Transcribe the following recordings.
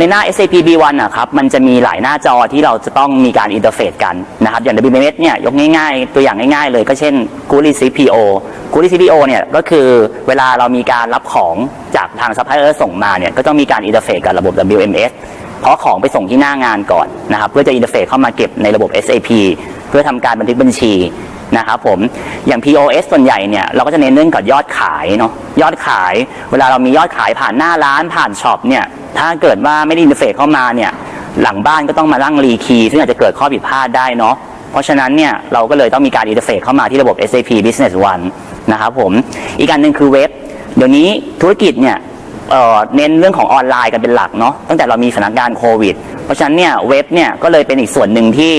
ในหน้า SAP B1 อะครับ มันจะมีหลายหน้าจอที่เราจะต้องมีการอินเทอร์เฟซกันนะครับ อย่าง WMS เนี่ยยกง่ายๆ ตัวอย่างง่ายๆเลยก็เช่น g o o d Receive PO g o o d Receive PO เนี่ยก็คือเวลาเรามีการรับของจากทางซัพพลายเออร์ส่งมาเนี่ยก็ต้องมีการอินเทอร์เฟซกับระบบ WMS เพราะของไปส่งที่หน้างานก่อนนะครับ เพื่อจะอินเทอร์เฟซเข้ามาเก็บในระบบ SAP เพื่อทำการบันทึกบัญชีนะครับผมอย่าง POS ส่วนใหญ่เนี่ยเราก็จะเน้นเรื่องกับยอดขายเนาะยอดขาย เวลาเรามียอดขายผ่านหน้าร้านผ่านช็อปเนี่ย ถ้าเกิดว่าไม่ได้อินเทอร์เฟซเข้ามาเนี่ยหลังบ้านก็ต้องมาลั่งรีคีย์ซึ่งอาจจะเกิดข้อผิดพลาดได้เนาะเพราะฉะนั้นเนี่ยเราก็เลยต้องมีการอินเทอร์เฟซเข้ามาที่ระบบ SAP Business One นะครับผมอีกอันหนึ่งคือเว็บ เดี๋ยวนี้ธุรกิจเนี่ยเเน้นเรื่องของออนไลน์กันเป็นหลักเนาะตั้งแต่เรามีสถานการณ์โควิด เพราะฉะนั้นเนี่ยเว็บเนี่ยก็เลยเป็นอีกส่วนหนึ่งที่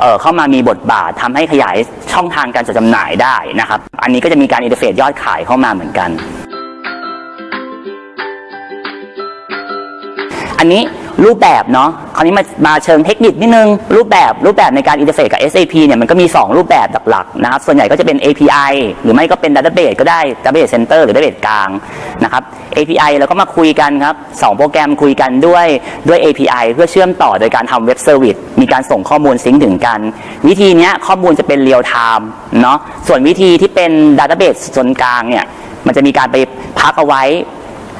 เเข้ามามีบทบาททำให้ขยายช่องทางการจัดจำหน่ายได้นะครับ อันนี้ก็จะมีการอินเทอร์เฟซยอดขายเข้ามาเหมือนกัน นนี้รูปแบบเนาะคราวนี้มามาเชิงเทคนิคนิดนึง รูปแบบรูปแบบในการอินเทอร์เฟซกับ SAP เนี่ยมันก็มี 2 รูปแบบหลักๆนะครับส่วนใหญ่ก็จะเป็น API หรือไม่ก็เป็น Database ก็ได้ Database Center หรือ Database กลางนะครับ API เราก็มาคุยกันครับสองโปรแกรมคุยกันด้วยด้วย API เพื่อเชื่อมต่อโดยการทำเว็บเซอร์วิสมีการส่งข้อมูลซิงค์ถึงกัน วิธีเนี้ยข้อมูลจะเป็นเรียลไทม์เนาะส่วนวิธีที่เป็น Database ส่วนกลางเนี่ยมันจะมีการไปพักเอาไว้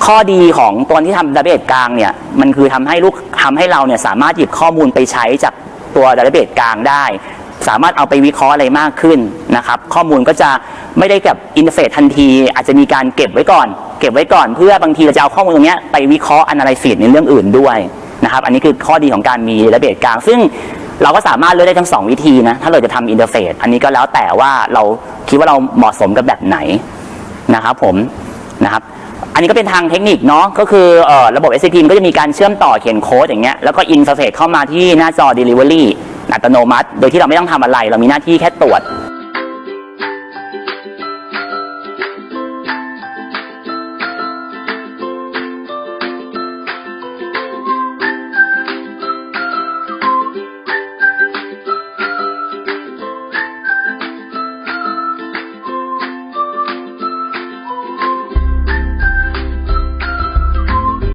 ข้อดีของตัวที่ทำดัตเตอร์เบสกลางเนี่ยมันคือทำให้ลูกทำให้เราเนี่ยสามารถหยิบข้อมูลไปใช้จากตัวดัตเตอร์เบสกลางได้ สามารถเอาไปวิเคราะห์อะไรมากขึ้นนะครับ ข้อมูลก็จะไม่ได้กับอินเทอร์เฟซทันที อาจจะมีการเก็บไว้ก่อน เก็บไว้ก่อนเพื่อบางทีเราจะเอาข้อมูลตรงเนี้ยไปวิเคราะห์ a นาลิซิสในเรื่องอื่นด้วยนะครับ อันนี้คือข้อดีของการมีดัตเตอร์เบสกลาง ซึ่งเราก็สามารถเลือกได้ทั้งสองวิธีนะ ถ้าเราจะทำอินเทอร์เฟซอันนี้ก็แล้วแต่ว่าเราคิดว่าเราเหมาะสมกับแบบไหนนะครับผมนะครับ อันนี้ก็เป็นทางเทคนิคเนาะก็คือเอ่อระบบ SAP มันก็จะมีการเชื่อมต่อเขียนโค้ดอย่างเงี้ยแล้วก็อินเทอร์เฟซเข้ามาที่หน้าจอ Delivery อัตโนมัติ โดยที่เราไม่ต้องทำอะไร เรามีหน้าที่แค่ตรวจ